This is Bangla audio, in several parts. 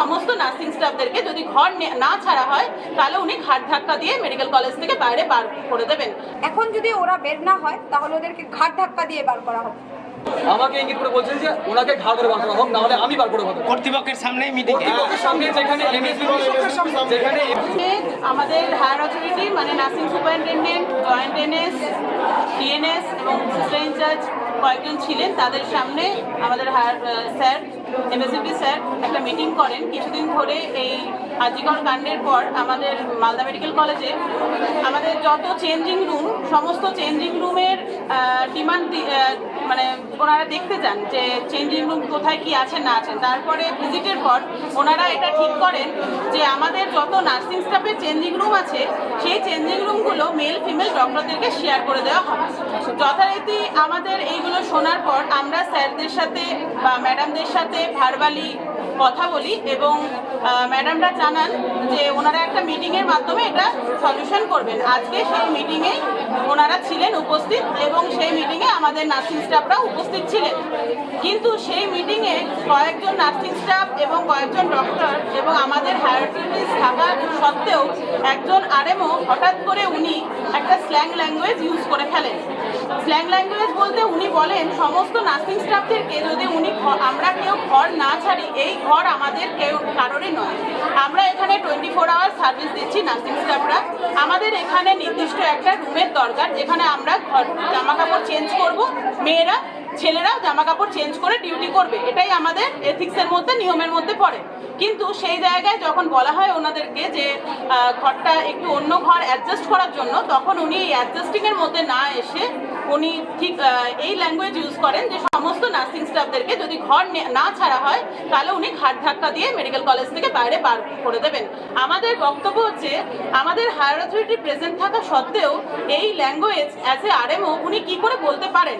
সমস্ত নার্সিং স্টাফদেরকে যদি ঘর নে- না ছাড়া হয় তাহলে উনি ঘাট ধাক্কা দিয়ে মেডিকেল কলেজ থেকে বাইরে বার করে দেবেন। এখন যদি ওরা বের না হয় তাহলে ওদেরকে ঘাট ধাক্কা দিয়ে বার করা হবে আমাকে ইঙ্গিত করে বলছেন যে ওনাকে ঘাড় ধরে বার করা হোক নাহলে আমি বার করে হবে কর্তৃপক্ষের সামনেই মিটিং কর্তৃপক্ষের সামনে যেখানে যেখানে আমাদের হায়ার অথরিটি মানে nursing superintendent joint NS TNS এবং সিস্টার ইনচার্জ কয়েকজন ছিলেন তাদের সামনে আমাদের হায়ার স্যার এমএসএপি স্যার একটা মিটিং করেন। কিছুদিন ধরে এই আজিকর কাণ্ডের পর আমাদের মালদা মেডিকেল কলেজে আমাদের যত চেঞ্জিং রুম সমস্ত চেঞ্জিং রুমের ডিমান্ড মানে ওনারা দেখতে যান যে চেঞ্জিং রুম কোথায় কি আছেন না আছেন তারপরে ভিজিটের পর ওনারা এটা ঠিক করেন যে আমাদের যত নার্সিং স্টাফের চেঞ্জিং রুম আছে, সেই চেঞ্জিং রুমগুলো মেল ফিমেল ডক্টরদেরকে শেয়ার করে দেওয়া হবে। যথারীতি আমাদের এইগুলো শোনার পর আমরা স্যারদের সাথে বা ম্যাডামদের সাথে ভারবালি কথা বলি এবং ম্যাডামরা জানান যে ওনারা একটা মিটিংয়ের মাধ্যমে এটা সলিউশন করবেন। আজকে সেই মিটিংয়ে ওনারা ছিলেন, উপস্থিত এবং সেই মিটিংয়ে আমাদের নার্সিং স্টাফরা উপস্থিত ছিলেন। কিন্তু সেই মিটিংয়ে কয়েকজন নার্সিং স্টাফ এবং কয়েকজন ডক্টর এবং আমাদের হায়ারটিস থাকা সত্ত্বেও একজন আরএমও হঠাৎ করে উনি একটা স্ল্যাং ল্যাঙ্গুয়েজ ইউজ করে ফেলেন। স্ল্যাং ল্যাঙ্গুয়েজ বলতে উনি বলেন, সমস্ত নার্সিং স্টাফদেরকে যদি উনি আমরা কেউ ঘর না ছাড়ি, এই ঘর আমাদের কেউ কারোরই নয়। আমরা এখানে টোয়েন্টি ফোর আওয়ার সার্ভিস দিচ্ছি নার্সিং স্টাফরা আমাদের এখানে নির্দিষ্ট একটা রুমের দরকার, যেখানে আমরা ঘর জামা কাপড় চেঞ্জ করব। মেয়েরা, ছেলেরাও জামা কাপড় চেঞ্জ করে ডিউটি করবে। এটাই আমাদের এথিক্সের মধ্যে, নিয়মের মধ্যে পড়ে। কিন্তু সেই জায়গায় যখন বলা হয় ওনাদেরকে যে ঘরটা একটু অন্য ঘর অ্যাডজাস্ট করার জন্য, তখন উনি এই অ্যাডজাস্টিংয়ের মধ্যে না এসে উনি ঠিক এই ল্যাঙ্গুয়েজ ইউজ করেন যে সমস্ত নার্সিং স্টাফদেরকে যদি ঘর নে- ছাড়া হয়, তাহলে উনি ঘাট ধাক্কা দিয়ে মেডিকেল কলেজ থেকে বাইরে বার করে দেবেন। আমাদের বক্তব্য হচ্ছে, আমাদের হায়ার অথরিটি প্রেজেন্ট থাকা সত্ত্বেও এই ল্যাঙ্গুয়েজ অ্যাজ এ আরএমও উনি কি করে বলতে পারেন?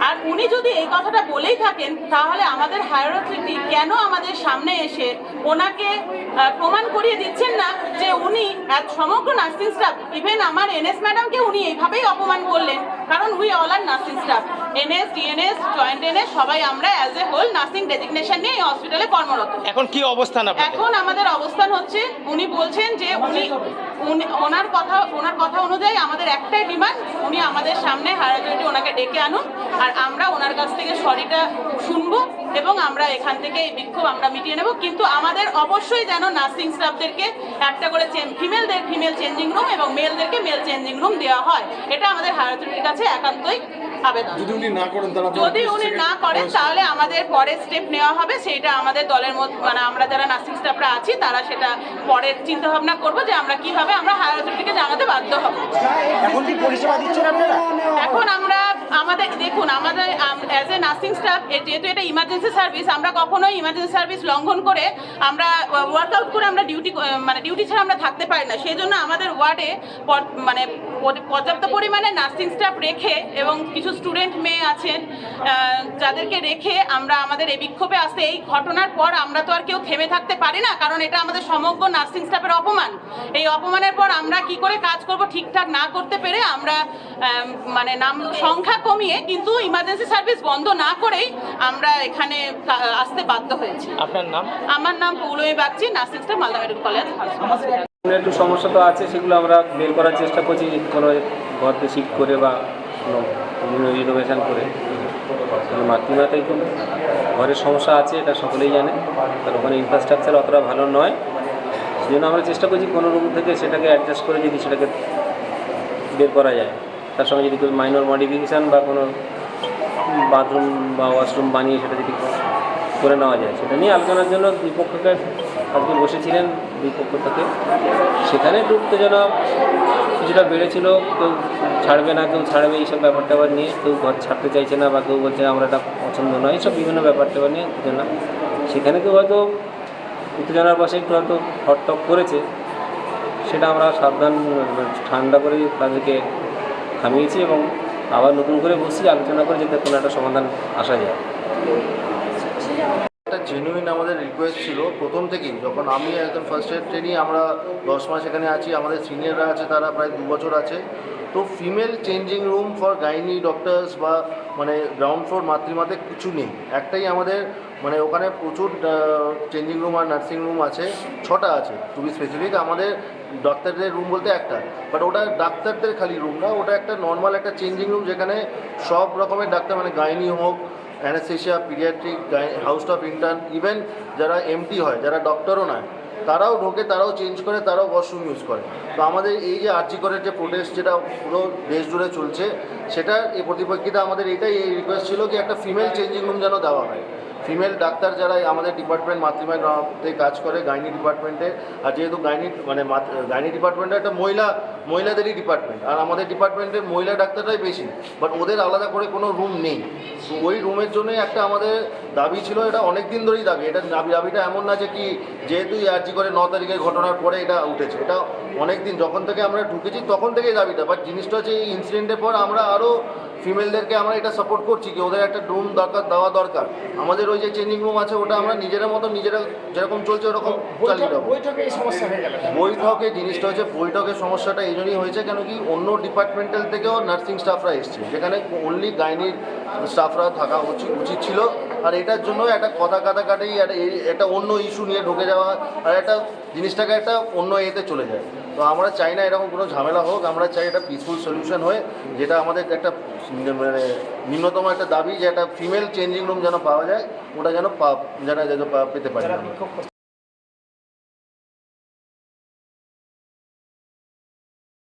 আর উনি যদি এই কথাটা বলেই থাকেন, তাহলে আমাদের হায়ার অথরিটি কেন আমাদের সামনে এসে ওনাকে প্রমাণ করিয়ে দিচ্ছেন না যে উনি এক সমগ্র নার্সিং স্টাফ ইভেন আমার এনএস ম্যাডামকে উনি এইভাবেই অপমান করলেন? কারণ we all are nursing staff NS DNS NS সবাই আমরা as a whole nursing designation নিয়ে এই হসপিটালে কর্মরত। এখন কি অবস্থান আপনাদের? এখন আমাদের অবস্থান হচ্ছে উনি বলছেন যে উনি উনি- ওনার কথা ওনার কথা অনুযায়ী আমাদের একটাই ডিমান্ড উনি আমাদের সামনে হায়ার ওনাকে ডেকে আনুন আর আমরা ওনার কাছ থেকে সরিটা শুনব এবং আমরা এখান থেকে এই বিক্ষোভ আমরা মিটিয়ে নেব। কিন্তু আমাদের অবশ্যই যেন নার্সিং স্টাফদেরকে একটা করে ফিমেলদের ফিমেল চেঞ্জিং রুম এবং মেলদেরকে মেল চেঞ্জিং রুম দেওয়া হয়। এটা আমাদের হায়ার কাছে একান্তই আবেদন যদি উনি না করেন তারা যদি উনি না করেন তাহলে আমাদের পরের স্টেপ নেওয়া হবে। সেইটা আমাদের দলের মধ্যে মানে আমরা যারা নার্সিং স্টাফরা আছি তারা সেটা পরের চিন্তা ভাবনা করব যে আমরা কীভাবে আমরা হায়ার অথরিটিকে জানাতে বাধ্য হব। এখন কি পরিষেবা দিচ্ছেন আপনারা? এখন আমরা আমাদের দেখুন আমাদের অ্যাজ এ নার্সিং স্টাফ যেহেতু এটা ইমার্জেন্সি সার্ভিস আমরা কখনোই ইমার্জেন্সি সার্ভিস লঙ্ঘন করে আমরা ওয়ার্কআউট করে আমরা ডিউটি মানে ডিউটি ছাড়া আমরা থাকতে পারি না। সেই জন্য আমাদের ওয়ার্ডে মানে পর্যাপ্ত পরিমাণে নার্সিং স্টাফ রেখে এবং কিছু স্টুডেন্ট মেয়ে আছেন যাদেরকে রেখে আমরা আমাদের এই বিক্ষোভে আসতে এই ঘটনার পর আমরা তো আর কেউ থেমে থাকতে পারি না কারণ এটা আমাদের সমগ্র নার্সিং স্টাফের অপমান। এই অপমানের পর আমরা কি করে কাজ করব ঠিকঠাক না করতে পেরে আমরা মানে নাম সংখ্যা কমিয়ে কিন্তু ইমার্জেন্সি সার্ভিস বন্ধ না করেই আমরা এখানে আসতে বাধ্য হয়েছি। আপনার নাম? আমার নাম Paulami Bagchi nursing staff Malda medical college একটু সমস্যা তো আছে সেগুলো আমরা বের করার চেষ্টা করছি কোনো ঘরকে শিফট করে বা কোনো রিনোভেশন করে। কারণ মাতৃমাতে একটু ঘরের সমস্যা আছে, এটা সকলেই জানে। তার ওখানে ইনফ্রাস্ট্রাকচার অতটা ভালো নয়। সেই জন্য আমরা চেষ্টা করছি কোনো রুম থেকে সেটাকে অ্যাডজাস্ট করে যদি সেটাকে বের করা যায়। তার সঙ্গে যদি কোনো মাইনর মডিফিকেশান বা কোনো বাথরুম বা ওয়াশরুম বানিয়ে সেটা যদি করে নেওয়া যায়, সেটা নিয়ে আলোচনার জন্য দুই পক্ষকে আজকে বসেছিলেন দুই পক্ষ থেকে। সেখানে একটু উত্তেজনা কিছুটা বেড়েছিল, কেউ ছাড়বে না, কেউ ছাড়বে এইসব ব্যাপার ট্যাপার নিয়ে, কেউ ঘর ছাড়তে চাইছে না বা কেউ বলছে আমরা এটা পছন্দ নয়, এইসব বিভিন্ন ব্যাপার ট্যাপার নিয়ে উত্তেজনা সেখানে কেউ হয়তো উত্তেজনার বসে একটু হয়তো হটটক করেছে, সেটা আমরা সাবধান, ঠান্ডা করে তাদেরকে থামিয়েছি এবং আবার নতুন করে বসি আলোচনা করে যাতে কোনো একটা সমাধান আসা যায়। জেনুইন আমাদের রিকোয়েস্ট ছিল, প্রথম থেকেই যখন আমি একদম ফার্স্ট ইয়ার ট্রেনই আমরা দশ মাস এখানে আছি, আমাদের সিনিয়ররা আছে, তারা প্রায় দু বছর আছে। তো female changing room for gynae doctors বা মানে গ্রাউন্ড ফ্লোর মাতৃমাতে কিছু নেই। একটাই আমাদের মানে ওখানে প্রচুর চেঞ্জিং রুম আর নার্সিং রুম আছে, ছটা আছে বি স্পেসিফিক আমাদের ডাক্তারদের রুম বলতে একটা বাট ওটা ডাক্তারদের খালি রুম না, ওটা একটা নর্মাল একটা চেঞ্জিং রুম যেখানে সব রকমের ডাক্তার মানে গাইনি হোক anaesthesia paediatric house of intern, even যারা এমটি হয়, যারা ডক্টরও নয়, তারাও ঢোকে, তারাও চেঞ্জ করে, তারাও ওয়াশরুম ইউজ করে। তো আমাদের এই যে আর্জি করের যে প্রোটেস্ট, যেটা পুরো দেশ জুড়ে চলছে সেটা এই প্রতিপক্ষিতা আমাদের এটাই, এই রিকোয়েস্ট ছিল কি একটা ফিমেল চেঞ্জিং রুম যেন দেওয়া হয়। ফিমেল ডাক্তার যারা আমাদের ডিপার্টমেন্ট মাতৃমাতে কাজ করে, গাইনি ডিপার্টমেন্টে। আর যেহেতু গাইনি মানে গাইনি ডিপার্টমেন্টে একটা মহিলা, মহিলাদেরই ডিপার্টমেন্ট। আর আমাদের ডিপার্টমেন্টে মহিলা ডাক্তাররাই বেশি। বাট ওদের আলাদা করে কোনো রুম নেই। তো ওই রুমের জন্যই একটা আমাদের দাবি ছিল, এটা অনেক দিন ধরেই দাবি। এটা দাবি, দাবিটা এমন না যে কি, যেহেতু আর্জি করে ন তারিখের ঘটনার পরে এটা উঠেছে। এটা অনেক দিন যখন থেকে আমরা ঢুকেছি তখন থেকেই দাবিটা। বাট জিনিসটা হচ্ছে এই ইনসিডেন্টের পর আমরা আরও ফিমেলদেরকে আমরা এটা সাপোর্ট করছি কি ওদের একটা রুম দরকার দেওয়া দরকার। আমাদের ওই যে চেঞ্জিং রুম আছে ওটা আমরা নিজেরা মতো নিজেরা যেরকম চলছে ওরকম চালিয়ে দেবো। বৈঠকে এই সমস্যা হয়ে গেল বৈঠকে জিনিসটা হচ্ছে বৈঠকের সমস্যাটা এই জন্যই হয়েছে কেন কি অন্য ডিপার্টমেন্টাল থেকেও নার্সিং স্টাফরা এসছে। যেখানে অনলি গাইনির স্টাফরা থাকা উচিত উচিত ছিল। আর এটার জন্য একটা কথা কাটা কাটেই একটা অন্য ইস্যু নিয়ে ঢুকে যাওয়া আর একটা জিনিসটাকে একটা অন্য এতে চলে যায়। তো আমরা চাই না এরকম কোনো ঝামেলা হোক আমরা চাই একটা পিসফুল সলিউশন হয়ে যেটা আমাদের একটা মানে ন্যূনতম একটা দাবি যে একটা ফিমেল চেঞ্জিং রুম যেন পাওয়া যায় ওটা যেন পা যেন পেতে পারি।